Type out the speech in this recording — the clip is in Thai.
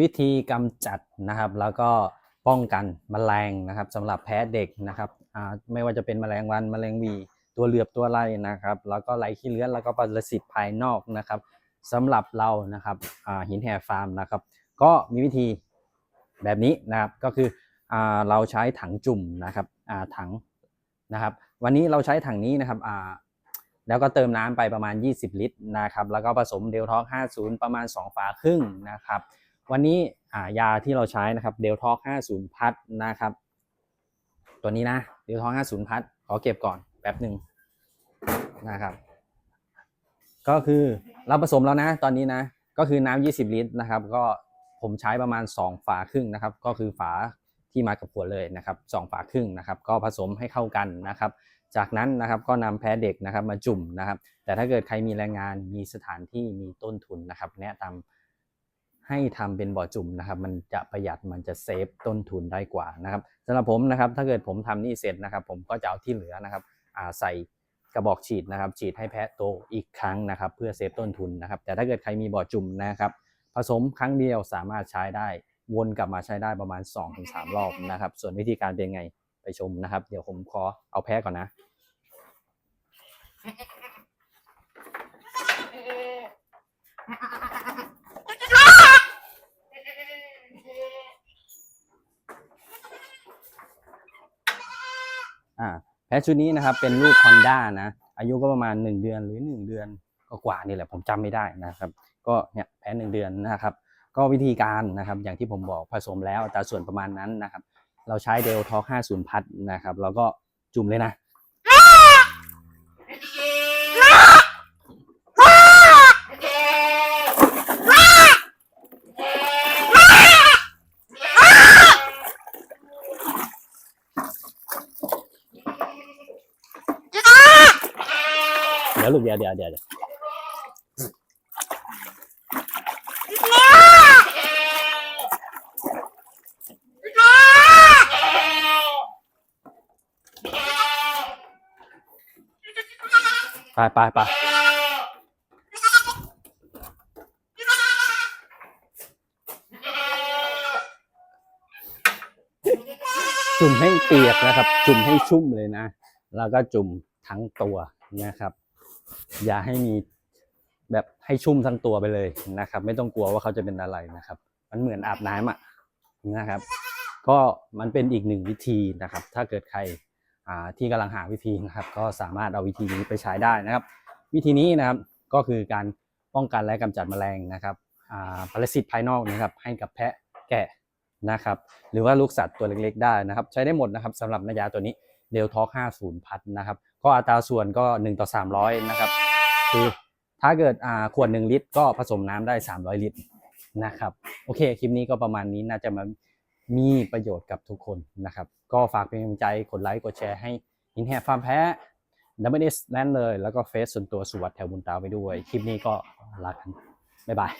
วิธีกำจัดนะครับ แล้วก็ป้องกันแมลงนะครับสำหรับแพ้เด็กนะครับไม่ว่าจะเป็นแมลงวันแมลงวีตัวเหลือบตัวไรนะครับ แล้วก็ไหลขี้เลื้อนแล้วก็ปรสิตภายนอกนะครับสำหรับเรานะครับหินแห่ฟาร์มนะครับ ก็มีวิธีแบบนี้นะครับก็คืออเราใช้ถังจุ่มนะครับถังนะครับ วันนี้เราใช้ถังนี้นะครับแล้วก็เติมน้ำไปประมาณ 20 ลิตรนะครับ แล้วก็ผสมเดลท็อก50 ประมาณ 2 ฝาครึ่งนะครับ วันนี้อ่ายาที่เราใช้นะครับเดลท็อก50 พัดนะครับ ตัวนี้นะเดลท็อก50 พัดขอเก็บก่อนแป๊บหนึ่งนะครับ ก็คือเราผสมแล้วนะตอนนี้นะ ก็คือน้ำ20 ลิตรนะครับ ก็ผมใช้ประมาณ 2 ฝาครึ่งนะครับ ก็คือฝาที่มากับขวดเลยนะครับ2ฝาครึ่งนะครับ ก็ผสมให้เข้ากันนะครับ จากนั้นนะครับก็นำแพ้เด็กนะครับมาจุ่มนะครับ แต่ถ้าเกิดใครมีแรงงานมีสถานที่มีต้นทุนนะครับ แนะนำ ให้ทำเป็นบ่อจุ่มนะครับ มันจะประหยัดมันจะเซฟต้นทุนได้กว่านะครับสำหรับผมนะครับ ถ้าเกิดผมทำนี่เสร็จนะครับ ผมก็จะเอาที่เหลือนะครับใส่กระบอกฉีดนะครับ ฉีดให้แพะโตอีกครั้งนะครับ เพื่อเซฟต้นทุนนะครับ แต่ถ้าเกิดใครมีบ่อจุ่มนะครับ ผสมครั้งเดียวสามารถใช้ได้วนกลับมาใช้ได้ประมาณ 2-3 รอบนะครับ ส่วนวิธีการเป็นไงไปชมนะครับ เดี๋ยวผมขอเอาแพ้ก่อนนะ อ่าแพะชุดนี้นะครับเป็นลูกคอนด้านะ อายุก็ประมาณ 1 เดือนหรือ 1 เดือนก็กว่านี่แหละผมจำไม่ได้นะครับ ก็เนี่ยแพ้หนึ่งเดือนนะครับ ก็วิธีการนะครับอย่างที่ผมบอกผสมแล้วอัตราส่วนประมาณนั้นนะครับ เราใช้เดลท็อก50 พัดนะครับ แล้วก็จุ่มเลยนะ ดี๋ยวลูกเดี๋ยวเดี๋ยวเดี๋ยวเดี๋ยวไปไปไปจุ่มให้เปียกนะครับ จุ่มให้ชุ่มเลยนะ แล้วก็จุ่มทั้งตัวนะครับ อย่าให้มีแบบให้ชุ่มทั้งตัวไปเลยนะครับ ไม่ต้องกลัวว่าเขาจะเป็นอะไรนะครับ มันเหมือนอาบน้ำอะนะครับ ก็มันเป็นอีกหนึ่งวิธีนะครับ ถ้าเกิดใครที่กำลังหาวิธีนะครับ ก็สามารถเอาวิธีนี้ไปใช้ได้นะครับ วิธีนี้นะครับก็คือการป้องกันและกำจัดแมลงนะครับปรสิตภายนอกนะครับ ให้กับแพะแกะนะครับ หรือว่าลูกสัตว์ตัวเล็กๆได้นะครับ ใช้ได้หมดนะครับสำหรับนายาตัวนี้ เดลท็อก50 พัดนะครับ ก็อัตราส่วนก็ 1 ต่อ 300 นะครับ คือถ้าเกิดขวด 1 ลิตร ก็ผสมน้ำได้ 300 ลิตรนะครับ โอเค คลิปนี้ก็ประมาณนี้น่าจะมามีประโยชน์กับทุกคนนะครับ ก็ฝากเป็นกำลังใจกดไลค์กดแชร์ให้หินแหบฟาร์มแพ้ดับเบิลเอสนั่นเลย แล้วก็เฟซส่วนตัวสุวัสด์แถวบุญตาไปด้วย คลิปนี้ก็ลากัน บ๊ายบาย